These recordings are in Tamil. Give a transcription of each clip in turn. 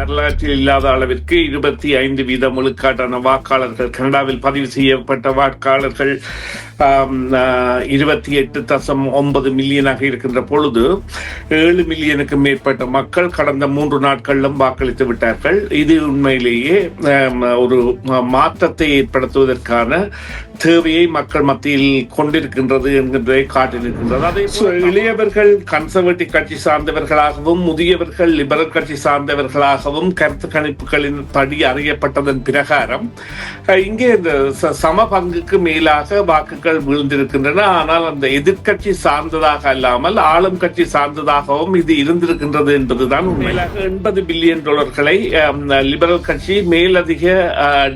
வரலாற்றில் இல்லாத அளவிற்கு இருபத்தி ஐந்து வீத முழுக்காட்டான வாக்காளர்கள் கனடாவில் பதிவு செய்யப்பட்ட வாக்காளர்கள் இருபத்தி எட்டு தசம் ஒன்பது மில்லியனாக இருக்கின்ற பொழுது ஏழு மில்லியனுக்கு மேற்பட்ட மக்கள் கடந்த மூன்று நாட்களிலும் வாக்களித்து விட்டார்கள். இது உண்மையிலேயே ஒரு மாற்றத்தை ஏற்படுத்துவதற்கான தேவையை மக்கள் மத்தியில் கொண்டிருக்கின்றது என்கின்றதை காட்டியிருக்கின்றது அதே இளையவர்கள் கன்சர்வேட்டிவ் கட்சி சார்ந்தவர்களாகவும் முதியவர்கள் லிபரல் கட்சி சார்ந்தவர்களாகவும் கருத்து கணிப்புகளின் படி அறியப்பட்டதன் பிரகாரம் இங்கே இந்த சம பங்குக்கு மேலாக வாக்குகள் விழுந்திருக்கின்றன. ஆனால் அந்த எதிர்கட்சி சார்ந்ததாக அல்லாமல் ஆளும் கட்சி சார்ந்ததாகவும் இது இருந்திருக்கின்றது என்பதுதான் உண்மையிலாக எண்பது பில்லியன் டாலர்களை லிபரல் கட்சி மேலதிக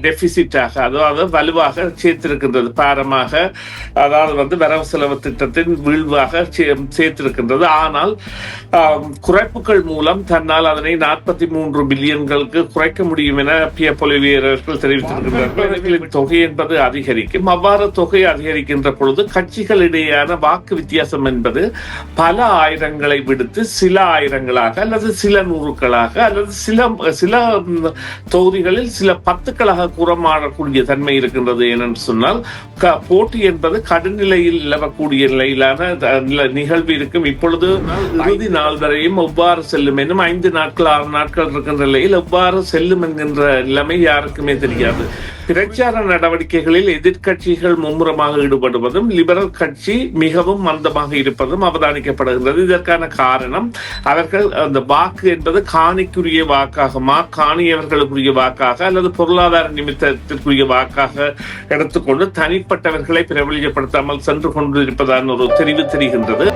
டெபிசிட்டாக அதாவது வலுவாக சேர்த்திருக்கின்றது. பாரமாக அதாவது வந்து வரவு செலவு திட்டத்தின் வீழ்வாக சே- சேர்த்திருக்கின்றது. ஆனால் குறைப்புகள் மூலம் தன்னால் அதனை நாற்பத்தி மூன்று பில்லியன்களுக்கு குறைக்க முடியும் என பிய பொலிவியர்கள் தெரிவித்திருக்கின்றார்கள். இவர்களின் தொகை என்பது அதிகரிக்கும். அவ்வாறு தொகை அதிகரிக்கின்ற பொழுது கட்சிகளிடையேயான வாக்கு வித்தியாசம் என்பது பல ஆயிரங்களை விடுத்து சில ஆயிரங்களாக அல்லது சில நூறுக்களாக அல்லது சில சில தொகுதிகளில் சில பத்துக்களாக கூட மாறக்கூடிய தன்மை இருக்கின்றது ஏனென்று சொன்னால் போட்டி என்பது கடுநிலையில் நிலவக்கூடிய நிலையிலான நிகழ்வு இருக்கும். இப்பொழுது இறுதி நாள் வரையும் எவ்வாறு செல்லும்? என்னும் ஐந்து நாட்கள் ஆறு நாட்கள் இருக்கின்ற நிலையில் எவ்வாறு செல்லும் என்கின்ற நிலைமை யாருக்குமே தெரியாது. பிரச்சார நடவடிக்கைகளில் எதிர்கட்சிகள் மும்முரமாக ஈடுபடுவதும் லிபரல் கட்சி மிகவும் மந்தமாக இருப்பதும் அவதானிக்கப்படுகின்றது. இதற்கான காரணம் அவர்கள் அந்த வாக்கு என்பது காணிக்குரிய வாக்காகமா காணியவர்களுக்குரிய வாக்காக அல்லது பொருளாதார நிமித்தத்திற்குரிய வாக்காக எடுத்துக்கொண்டு தனிப்பட்டவர்களை பிரபலியப்படுத்தாமல் சென்று கொண்டிருப்பதான ஒரு தெரிவு தெரிகின்றது.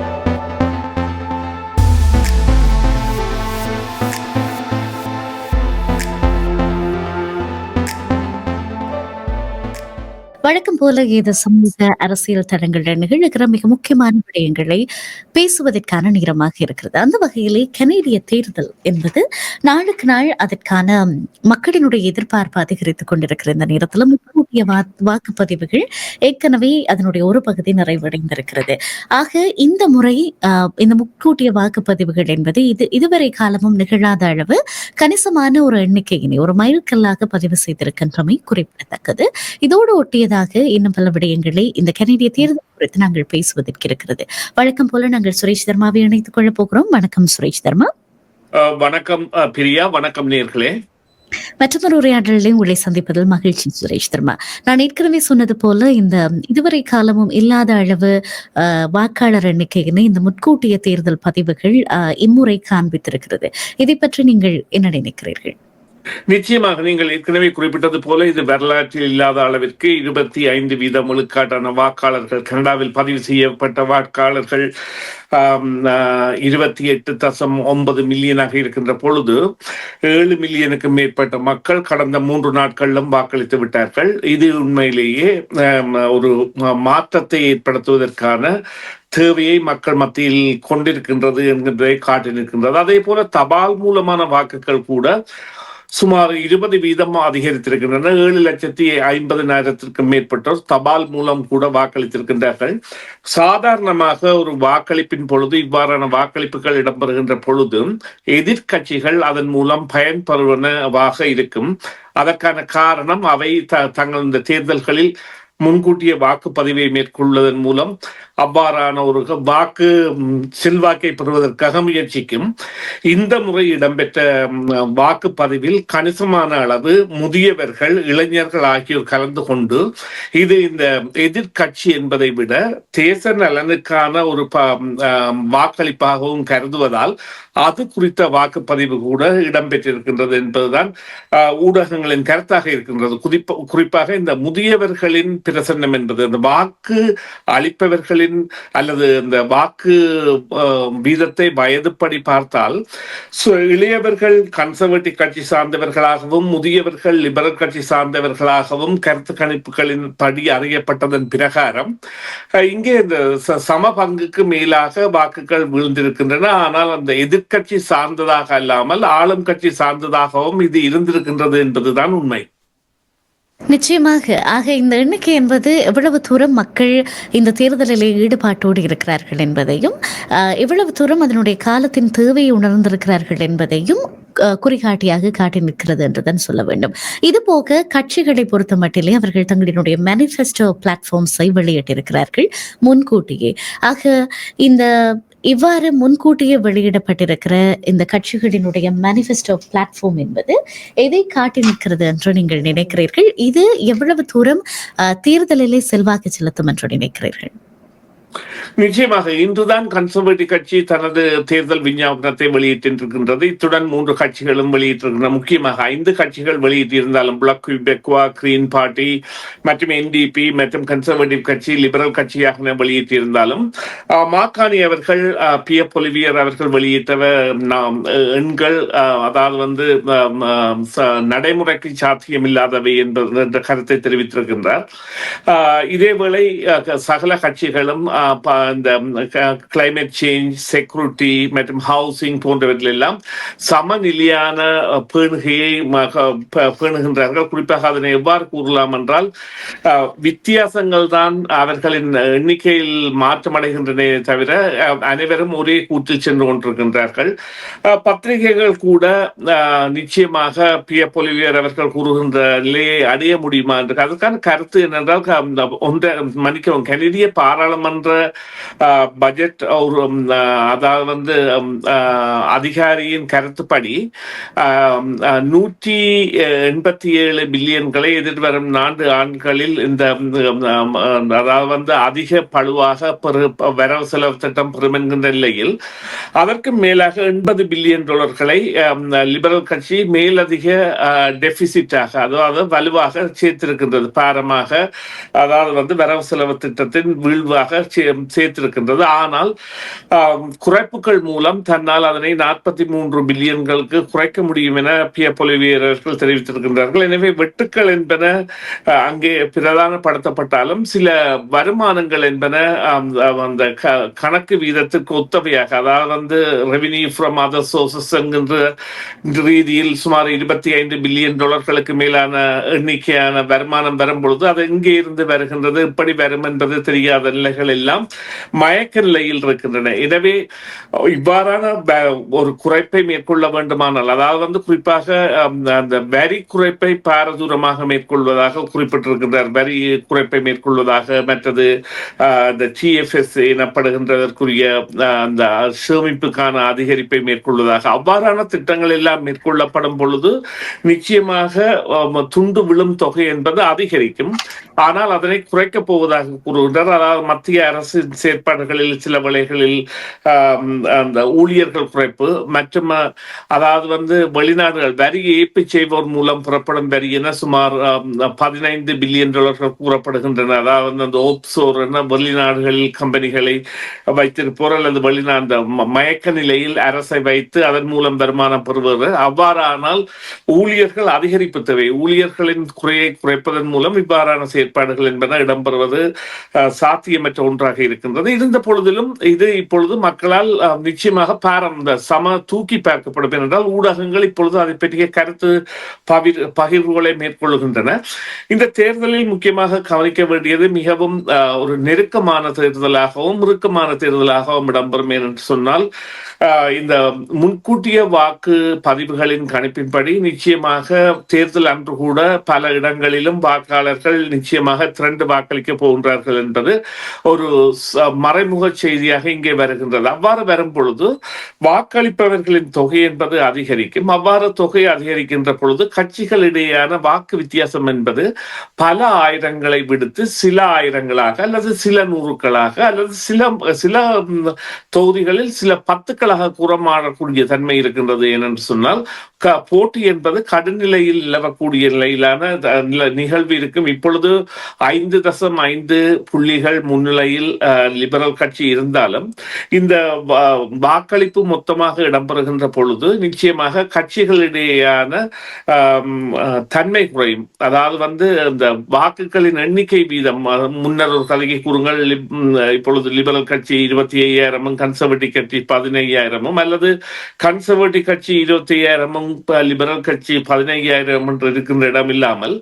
வழக்கம் போல இது சமூக அரசியல் தளங்களில் நிகழ்கிற மிக முக்கியமான விடயங்களை பேசுவதற்கான நேரமாக இருக்கிறது. அந்த வகையிலே கனேடிய தேர்தல் என்பது நாளுக்கு நாள் அதற்கான மக்களினுடைய எதிர்பார்ப்பு அதிகரித்துக் கொண்டிருக்கிற இந்த நேரத்தில் முன்கூட்டிய வாக்குப்பதிவுகள் ஏற்கனவே அதனுடைய ஒரு பகுதி நிறைவடைந்திருக்கிறது. ஆக இந்த முறை இந்த முன்கூட்டிய வாக்குப்பதிவுகள் என்பது இது இதுவரை காலமும் நிகழாத அளவு கணிசமான ஒரு எண்ணிக்கையினை ஒரு மைல்கல்லாக பதிவு செய்திருக்கின்றமை குறிப்பிடத்தக்கது. இதோடு ஒட்டியதாக இன்னும் பல விடயங்களை இந்த கனேடிய தேர்தல் குறித்து நாங்கள் பேசுவதற்கு இருக்கிறது. வழக்கம் போல நாங்கள் சுரேஷ் தர்மாவை இணைத்துக் கொள்ளப் போகிறோம். வணக்கம் சுரேஷ் தர்மா. வணக்கம் பிரியா. வணக்கம் நேர்களே. மற்றொரு உரையாடலில் உங்களை சந்திப்பதில் மகிழ்ச்சி சுரேஷ் தர்மா. நான் ஏற்கனவே சொன்னது போல இந்த இதுவரை காலமும் இல்லாத அளவு வாக்காளர் எண்ணிக்கையினை இந்த முன்கூட்டிய தேர்தல் பதிவுகள் இம்முறை காண்பித்திருக்கிறது. இதை பற்றி நீங்கள் என்ன நினைக்கிறீர்கள்? நிச்சயமாக நீங்கள் ஏற்கனவே குறிப்பிட்டது போல இது வரலாற்றில் இல்லாத அளவிற்கு இருபத்தி ஐந்து வீத முழுக்காட்டான வாக்காளர்கள் கனடாவில் பதிவு செய்யப்பட்ட வாக்காளர்கள் இருபத்தி எட்டு தசம் ஒன்பது மில்லியனாக இருக்கின்ற பொழுது ஏழு மில்லியனுக்கு மேற்பட்ட மக்கள் கடந்த மூன்று நாட்களிலும் வாக்களித்து விட்டார்கள். இது உண்மையிலேயே ஒரு மாற்றத்தை ஏற்படுத்துவதற்கான தேவையை மக்கள் மத்தியில் கொண்டிருக்கின்றது என்கின்றதை நிற்கின்றது அதே போல தபால் மூலமான வாக்குகள் கூட சுமார் இருபது வீதம் அதிகரித்திருக்கின்றன. ஏழு லட்சத்தி ஐம்பதினாயிரத்திற்கும் மேற்பட்டோர் தபால் மூலம் கூட வாக்களித்திருக்கின்றார்கள். சாதாரணமாக ஒரு வாக்களிப்பின் பொழுது இவ்வாறான வாக்களிப்புகள் இடம்பெறுகின்ற பொழுது எதிர்க்கட்சிகள் அதன் மூலம் பயன்பெறுவனவாக இருக்கும். அதற்கான காரணம் அவை த- தங்கள் இந்த தேர்தல்களில் முன்கூட்டிய வாக்குப்பதிவை மேற்கொள்வதன் மூலம் அவ்வாறான ஒரு வாக்கு செல்வாக்கை பெறுவதற்காக முயற்சிக்கும். இந்த முறை இடம்பெற்ற வாக்குப்பதிவில் கணிசமான அளவு முதியவர்கள் இளைஞர்கள் ஆகியோர் கலந்து கொண்டு இது இந்த எதிர்கட்சி என்பதை விட தேச நலனுக்கான ஒரு ப- வாக்களிப்பாகவும் கருதுவதால் அது குறித்த வாக்குப்பதிவு கூட இடம்பெற்றிருக்கின்றது என்பதுதான் ஆஹ், ஊடகங்களின் கருத்தாக இருக்கின்றது. குறிப்பாக இந்த முதியவர்களின் பிரசன்னம் என்பது இந்த வாக்கு அளிப்பவர்களின் அல்லது இந்த வாக்கு வீதத்தை வயதுப்படி பார்த்தால் இளையவர்கள் கன்சர்வேட்டிவ் கட்சி சார்ந்தவர்களாகவும் முதியவர்கள் லிபரல் கட்சி சார்ந்தவர்களாகவும் கருத்து கணிப்புகளின் படி அறியப்பட்டதன் பிரகாரம் இங்கே இந்த சம பங்குக்கு மேலாக வாக்குகள் விழுந்திருக்கின்றன. ஆனால் அந்த எதிர்க்கட்சி சார்ந்ததாக அல்லாமல் ஆளும் கட்சி சார்ந்ததாகவும் இது இருந்திருக்கின்றது என்பதுதான் உண்மை. நிச்சயமாக. ஆக இந்த எண்ணிக்கை என்பது எவ்வளவு தூரம் மக்கள் இந்த தேர்தலில் ஈடுபாட்டோடு இருக்கிறார்கள் என்பதையும் எவ்வளவு தூரம் அதனுடைய காலத்தின் தேவையை உணர்ந்திருக்கிறார்கள் என்பதையும் குறிகாட்டியாக காட்டி நிற்கிறது என்றுதான் சொல்ல வேண்டும். இது போக கட்சிகளை பொறுத்த மட்டிலே அவர்கள் தங்களினுடைய மேனிஃபெஸ்டோ பிளாட்ஃபார்ம்ஸை வெளியிட்டிருக்கிறார்கள் முன்கூட்டியே. ஆக இந்த இவ்வாறு முன்கூட்டியே வெளியிடப்பட்டிருக்கிற இந்த கட்சிகளினுடைய மேனிஃபெஸ்டோ பிளாட்ஃபார்ம் என்பது எதை காட்டி நிற்கிறது என்று நீங்கள் நினைக்கிறீர்கள்? இது எவ்வளவு தூரம் அஹ், தேர்தலிலே செல்வாக்கு செலுத்தும் என்று நினைக்கிறீர்கள்? நிச்சயமாக இன்றுதான் கன்சர்வேட்டிவ் கட்சி தனது தேர்தல் விஞ்ஞாபனத்தை வெளியிட்டிருக்கின்றது. இத்துடன் மூன்று கட்சிகளும் வெளியிட்டிருக்கின்றன. முக்கியமாக ஐந்து கட்சிகள் வெளியிட்டிருந்தாலும் பிளாக் பெக்வா கிரீன் பார்ட்டி மற்றும் என்டிபி மற்றும் கன்சர்வேட்டிவ் கட்சி லிபரல் கட்சியாக வெளியிட்டிருந்தாலும் அஹ், மாக்காணி அவர்கள் பி எஃப் ஒலிவியர் அவர்கள் வெளியிட்ட நாம், எண்கள் அதாவது வந்து அஹ், அஹ், ச- நடைமுறைக்கு சாத்தியமில்லாதவை என்பது என்ற கருத்தை தெரிவித்திருக்கின்றார். இதேவேளை சகல கட்சிகளும் இந்த கிளைமேட் சேஞ்ச் செக்யூரிட்டி மற்றும் ஹவுசிங் போன்றவற்றில் எல்லாம் சமநிலையான பேணுகையை பேணுகின்றார்கள். குறிப்பாக அதனை எவ்வாறு கூறலாம் என்றால் வித்தியாசங்கள் தான் அவர்களின் எண்ணிக்கையில் மாற்றமடைகின்றன தவிர அனைவரும் ஒரே கூட்டில் சென்று கொண்டிருக்கின்றார்கள். பத்திரிகைகள் கூட நிச்சயமாக நிச்சயமாக பிய ஒலிவியர் அவர்கள் கூறுகின்ற நிலையை அடைய முடியுமா? என்று அதற்கான கருத்து என்னென்றால் க- ஒன்றை மன்னிக்கவும் கனடிய பாராளுமன்ற அஹ், பட்ஜெட் ஒரு அதாவது வந்து அதிகாரியின் கருத்துப்படி நூற்றி எண்பத்தி ஏழு பில்லியன்களை எதிர்வரும் நான்கு ஆண்டுகளில் இந்த அதாவது வந்து அதிக பழுவாக பெரு வரவு செலவு திட்டம் பெறும் என்கின்ற நிலையில் அதற்கு மேலாக எண்பது பில்லியன் டாலர்களை லிபரல் கட்சி மேலதிக டெபிசிட்டாக அதாவது வலுவாக சேர்த்திருக்கின்றது. பாரமாக அதாவது வந்து வரவு செலவு திட்டத்தின் வீழ்வாக சேர்த்திருக்கின்றது. ஆனால் குறைப்புகள் மூலம் தன்னால் அதனை நாற்பத்தி மூன்று பில்லியன்களுக்கு குறைக்க முடியும் என பிய பொலிவியர்கள் தெரிவித்திருக்கின்றார்கள். எனவே வெட்டுக்கள் என்பன அங்கே பிரதானப்படுத்தப்பட்டாலும் சில வருமானங்கள் என்பன அந்த கணக்கு வீதத்திற்கு ஒத்தவையாக அதாவது வந்து ரெவின்யூ ஃப்ரம் அதர் சோர்சஸ் என்கின்ற ரீதியில் சுமார் இருபத்தி ஐந்து பில்லியன் டாலர்களுக்கு மேலான எண்ணிக்கையான வருமானம் வரும் பொழுது அது எங்கே இருந்து வருகின்றது எப்படி வரும் என்பது தெரியாத நிலைகள் எல்லாம் எல்லாம் மயக்க நிலையில் இருக்கின்றன. எனவே இவ்வாறான ஒரு குறைப்பை மேற்கொள்ள வேண்டுமானால் அதாவது வந்து குறிப்பாக அந்த வரி குறைப்பை பாரதூரமாக மேற்கொள்வதாக குறிப்பிட்டிருக்கின்றார். வரி குறைப்பை மேற்கொள்வதாக மற்றது ஆஹ், அந்த டிஎஃப்எஸ் எனப்படுகின்றதற்குரிய அந்த சேமிப்புக்கான அதிகரிப்பை மேற்கொள்வதாக அவ்வாறான திட்டங்கள் எல்லாம் மேற்கொள்ளப்படும் பொழுது நிச்சயமாக துண்டு விழும் தொகை என்பது அதிகரிக்கும். ஆனால் அதனை குறைக்கப் போவதாக கூறுகின்றார். அதாவது மத்திய அரசு அரசின் செயற்பாடுகளில் சில வேளைகளில் அந்த ஊழியர்கள் குறைப்பு மற்றும் அதாவது வந்து வெளிநாடுகள் வரி ஏய்ப்பு செய்வோர் மூலம் புறப்படும் வரி என சுமார் பதினைந்து பில்லியன் டாலர்கள் கூறப்படுகின்றன. அதாவது அந்த ஓப்சோர் என வெளிநாடுகளில் கம்பெனிகளை வைத்திருப்போர் அல்லது வெளிநாடு மயக்க நிலையில் அரசை வைத்து அதன் மூலம் வருமானம் பெறுவது. அவ்வாறானால் ஊழியர்கள் அதிகரிப்பு தேவை. ஊழியர்களின் குறையை குறைப்பதன் மூலம் இவ்வாறான செயற்பாடுகள் என்பன இடம்பெறுவது சாத்தியமற்ற ஒன்றாக இருக்கின்றது. இருந்த பொழுதிலும் இது இப்பொழுது மக்களால் நிச்சயமாக பாரம் சம தூக்கி பார்க்கப்படும். என்றால் ஊடகங்கள் இப்பொழுது அதை பற்றிய கருத்து பகிர் பகிர்வுகளை மேற்கொள்கின்றன. இந்த தேர்தலில் முக்கியமாக கவனிக்க வேண்டியது மிகவும் ஒரு நெருக்கமான தேர்தலாகவும் இறுக்கமான தேர்தலாகவும் இடம்பெறும். என்று சொன்னால் இந்த முன்கூட்டிய வாக்கு பதிவுகளின் கணிப்பின்படி நிச்சயமாக தேர்தல் அன்று கூட பல இடங்களிலும் வாக்காளர்கள் நிச்சயமாக திரண்டு வாக்களிக்க போகின்றார்கள் என்பது ஒரு மறைமுக செய்தியாக இங்கே வருகின்றது. அவ்வாறு வரும் பொழுது வாக்களிப்பவர்களின் தொகை என்பது அதிகரிக்கும். அவ்வாறு தொகை அதிகரிக்கின்ற பொழுது கட்சிகளிடையேயான வாக்கு வித்தியாசம் என்பது பல ஆயிரங்களை விடுத்து சில ஆயிரங்களாக அல்லது சில நூறுக்களாக அல்லது சில சில தொகுதிகளில் சில பத்துக்களாக கூறமாடக்கூடிய தன்மை இருக்கின்றது ஏனென்று சொன்னால் க- போட்டி என்பது கடுநிலையில் நிலவக்கூடிய நிலையிலான நிகழ்வு இருக்கும். இப்பொழுது ஐந்து தசம் ஐந்து புள்ளிகள் முன்னிலையில் லிபரல் கட்சி இருந்தாலும் இந்த வாக்களிப்பு மொத்தமாக இடம்பெறுகின்ற பொழுது நிச்சயமாக கட்சிகளிடையேயான தன்மை குறையும். அதாவது வந்து இந்த வாக்குகளின் எண்ணிக்கை வீதம் முன்னர் ஒரு கதையை கூறுங்கள் இப்பொழுது லிபரல் கட்சி இருபத்தி ஐயாயிரமும் கன்சர்வேட்டிவ் கட்சி பதினையாயிரமும் அல்லது கன்சர்வேட்டிவ் கட்சி இருபத்தி ஐயாயிரமும் லிபரல் கட்சி பதினையாயிரம் என்று இருக்கின்ற இடம் இல்லாமல்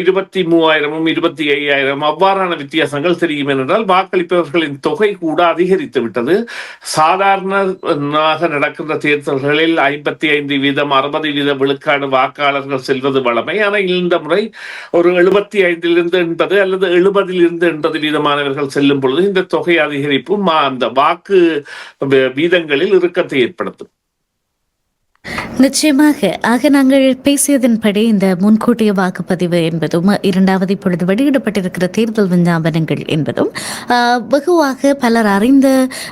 இருபத்தி மூவாயிரமும் இருபத்தி ஐயாயிரம் அவ்வாறான வித்தியாசங்கள் தெரியும் என்றால் வாக்களிப்பவர்களின் தொகை கூட அதிகரித்து விட்டது. சாதாரணமாக நடக்கின்ற தேர்தல்களில் ஐம்பத்தி ஐந்து வீதம் அறுபது வீத விழுக்காடு வாக்காளர்கள் செல்வது வழமை ஆனால் இந்த முறை ஒரு எழுபத்தி ஐந்திலிருந்து எண்பது அல்லது எழுபதிலிருந்து எண்பது வீதமானவர்கள் செல்லும் பொழுது இந்த தொகை அதிகரிப்பு மா- அந்த வாக்கு வீதங்களில் இறுக்கத்தை ஏற்படுத்தும். நிச்சயமாக. ஆக நாங்கள் பேசியதன்படி இந்த முன்கூட்டிய வாக்குப்பதிவு என்பதும் இரண்டாவது இப்பொழுது வெளியிடப்பட்டிருக்கிற தேர்தல் விஞ்ஞாபனங்கள் என்பதும் வெகுவாக பலர் அறிந்த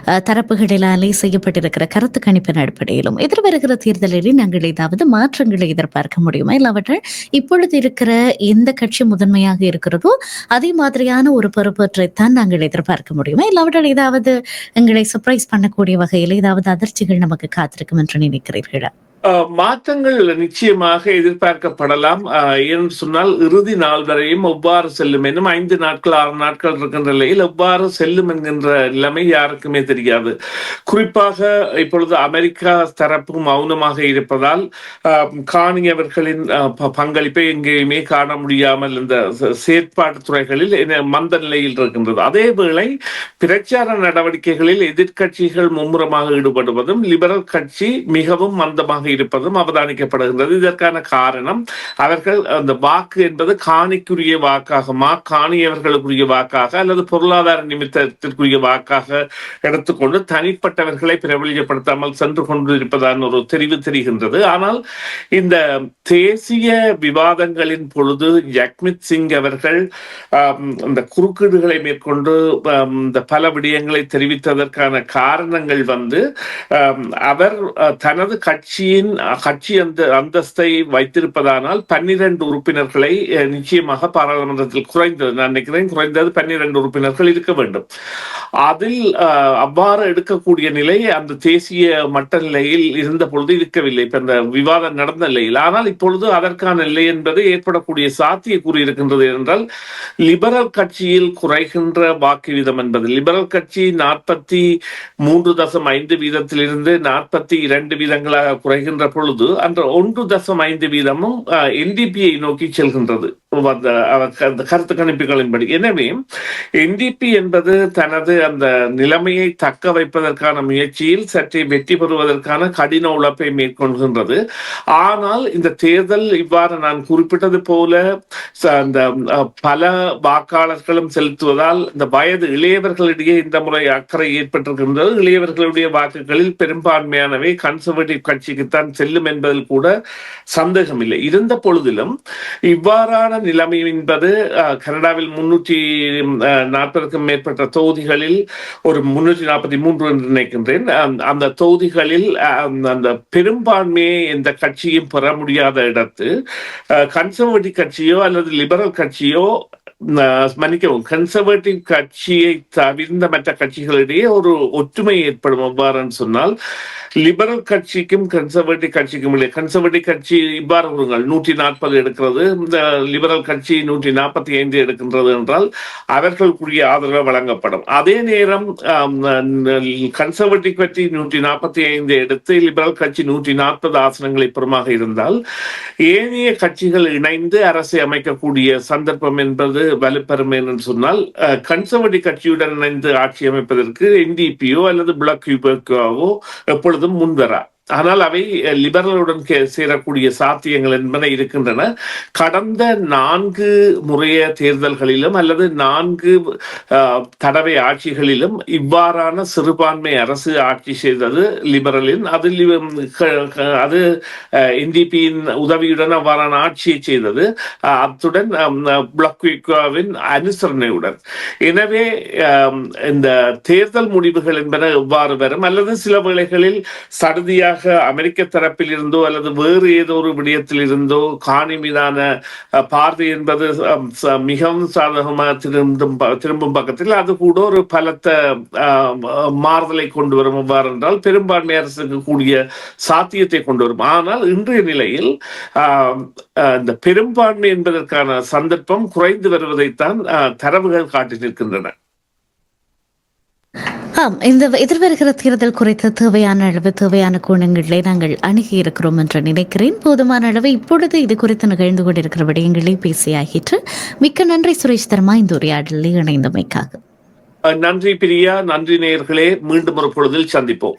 தரப்புகளிலே தரப்புகளிலாலே செய்யப்பட்டிருக்கிற கருத்து கணிப்பின் அடிப்படையிலும் எதிர்வருகிற தேர்தலில் நாங்கள் ஏதாவது மாற்றங்களை எதிர்பார்க்க முடியுமா? இல்லாவற்றால் இப்பொழுது இருக்கிற எந்த கட்சி முதன்மையாக இருக்கிறதோ அதே மாதிரியான ஒரு பொறுப்பேற்றைத்தான் நாங்கள் எதிர்பார்க்க முடியுமா? இல்லாவற்றால் ஏதாவது எங்களை சர்ப்ரைஸ் பண்ணக்கூடிய வகையில் ஏதாவது அதிர்ச்சிகள் நமக்கு காத்திருக்கும் என்று நினைக்கிறீர்களா? மாற்றங்கள் நிச்சயமாக எதிர்பார்க்கப்படலாம். என்று சொன்னால் இறுதி நாள் வரையும் எவ்வாறு செல்லும் என்னும் ஐந்து நாட்கள் ஆறு நாட்கள் இருக்கின்ற நிலையில் எவ்வாறு செல்லும் என்கின்ற நிலைமை யாருக்குமே தெரியாது. குறிப்பாக இப்பொழுது அமெரிக்கா தரப்பு மௌனமாக இருப்பதால் அஹ், காணியவர்களின் பங்களிப்பை எங்கேயுமே காண முடியாமல் இந்த செயற்பாட்டு துறைகளில் மந்த நிலையில் இருக்கின்றது. அதே வேளை பிரச்சார நடவடிக்கைகளில் எதிர்க்கட்சிகள் மும்முரமாக ஈடுபடுவதும் லிபரல் கட்சி மிகவும் மந்தமாக இருப்பதும் அவதானிக்கப்படுகின்றது. இதற்கான காரணம் அவர்கள் அந்த வாக்கு என்பது காணிக்குரிய வாக்காக மா காணியவர்களுக்குரிய வாக்காக அல்லது பொருளாதார நிமித்தத்திற்குரிய வாக்காக எடுத்துக்கொண்டு தனிப்பட்டவர்களை பிரபலியப்படுத்தாமல் சென்று கொண்டிருப்பதான ஒரு தெரிவு தெரிகின்றது. ஆனால் இந்த தேசிய விவாதங்களின் பொழுது ஜக்மித் சிங் அவர்கள் இந்த குறுக்கீடுகளை மேற்கொண்டு இந்த பல விடயங்களை தெரிவித்ததற்கான காரணங்கள் வந்து அவர் தனது கட்சியின் கட்சியின் கட்சி அந்த அந்தஸ்தை வைத்திருப்பதானால் பன்னிரண்டு உறுப்பினர்களை நிச்சயமாக பாராளுமன்றத்தில் குறைந்தது நான் நினைக்கிறேன் குறைந்தது பன்னிரண்டு உறுப்பினர்கள் இருக்க வேண்டும். அதில் அவ்வாறு எடுக்கக்கூடிய நிலை அந்த தேசிய மட்ட நிலையில் இருந்த பொழுது இருக்கவில்லை. இப்ப இந்த விவாதம் நடந்த நிலையில். ஆனால் இப்பொழுது அதற்கான நிலை என்பது ஏற்படக்கூடிய சாத்திய கூறியிருக்கின்றது என்றால் லிபரல் கட்சியில் குறைகின்ற வாக்கு வீதம் என்பது. லிபரல் கட்சி நாற்பத்தி மூன்று தசம் ஐந்து வீதத்திலிருந்து நாற்பத்தி இரண்டு வீதங்களாக குறைகின்ற பொழுது அந்த ஒன்று தசம் ஐந்து வீதமும் என்டிபியை நோக்கி செல்கின்றது. அந்த அந்த கருத்து கணிப்புகளின்படி. எனவே என்டிபி என்பது தனது அந்த நிலைமையை தக்க வைப்பதற்கான முயற்சியில் சற்றே வெற்றி பெறுவதற்கான கடின உழைப்பை மேற்கொள்கின்றது. ஆனால் இந்த தேர்தல் இவ்வாறு நான் குறிப்பிட்டது போல அந்த பல வாக்காளர்களும் செலுத்துவதால் இந்த வயது இளையவர்களிடையே இந்த முறை அக்கறை ஏற்பட்டிருக்கின்றது. இளையவர்களுடைய வாக்குகளில் பெரும்பான்மையானவை கன்சர்வேட்டிவ் கட்சிக்குத்தான் செல்லும் என்பதில் கூட சந்தேகம் இல்லை இருந்த பொழுதிலும் இவ்வாறான நிலைமை என்பது கனடாவில் முன்னூற்றி நாற்பதுக்கும் மேற்பட்ட தொகுதிகளில் ஒரு முன்னூற்றி நாற்பத்தி மூன்று என்று நினைக்கின்றேன். அந்த- தொகுதிகளில் அந்த பெரும்பான்மையை எந்த கட்சியும் பெற முடியாத இடத்து கன்சர்வேட்டிவ் கட்சியோ அல்லது லிபரல் கட்சியோ மன்னிக்கவும் கன்சர்வேட்டிவ் கட்சியை தவிர்ந்த மற்ற கட்சிகளிடையே ஒரு ஒற்றுமை ஏற்படும் எவ்வாறுன்னு சொன்னால் லிபரல் கட்சிக்கும் கன்சர்வேட்டிவ் கட்சிக்கும் இல்லை கன்சர்வேட்டிவ் கட்சி இவ்வாறு கூறுங்கள் நூற்றி நாற்பது எடுக்கிறது இந்த லிபரல் கட்சி நூற்றி நாற்பத்தி ஐந்து எடுக்கின்றது என்றால் அவர்களுக்குரிய ஆதரவு வழங்கப்படும் அதே நேரம் கன்சர்வேட்டிவ் கட்சி நூற்றி நாற்பத்தி ஐந்து எடுத்து லிபரல் கட்சி நூற்றி நாற்பது ஆசனங்களை பெறுமாக இருந்தால் ஏனைய கட்சிகள் இணைந்து அரசை அமைக்கக்கூடிய சந்தர்ப்பம் என்பது வலுப்பெறும் என்று சொன்னால் கன்சர்வேட்டிவ் கட்சியுடன் இணைந்து ஆட்சி அமைப்பதற்கு என்டிபியோ அல்லது பிளாக் யூபோவோ எப்பொழுதும் முன்வரா. ஆனால் அவை லிபரலுடன் சேரக்கூடிய சாத்தியங்கள் என்பன இருக்கின்றன. கடந்த நான்கு முறைய தேர்தல்களிலும் அல்லது நான்கு தடவை ஆட்சிகளிலும் இவ்வாறான சிறுபான்மை அரசு ஆட்சி செய்தது லிபரலின். அது அது என்டிபியின் உதவியுடன் அவ்வாறான ஆட்சியை செய்தது. அத்துடன் பிளக்விகாவின் அனுசரணையுடன். எனவே இந்த தேர்தல் முடிவுகள் என்பன எவ்வாறு வரும்? அல்லது சில வேளைகளில் சடுதியாக நேரடியாக அமெரிக்க தரப்பில் இருந்தோ அல்லது வேறு ஏதோ ஒரு விடயத்தில் இருந்தோ காணி மீதான பார்வை என்பது மிகவும் சாதகமாக திரும்பும் திரும்பும் பக்கத்தில் அது கூட ஒரு பலத்த மாறுதலை கொண்டு வரும். எவ்வாறு என்றால் பெரும்பான்மை அரசுக்கு கூடிய சாத்தியத்தை கொண்டு வரும். ஆனால் இன்றைய நிலையில் ஆஹ், இந்த பெரும்பான்மை என்பதற்கான சந்தர்ப்பம் குறைந்து வருவதைத்தான் தரவுகள் காட்டி நிற்கின்றன. ஆம் இந்த எதிர்வருகிற தேர்தல் குறித்து தேவையான அளவு தேவையான கோணங்களை நாங்கள் அணுகி இருக்கிறோம் என்று நினைக்கிறேன். போதுமான அளவு இப்பொழுது இது குறித்து நிகழ்ந்து கொண்டிருக்கிற விடயங்களை பேசியாகிற்று. மிக்க நன்றி சுரேஷ் தர்மா இந்த உரையாடலில் இணைந்தமைக்காக. நன்றி பிரியா நன்றி நேயர்களே மீண்டும் ஒரு பொழுதில் சந்திப்போம்.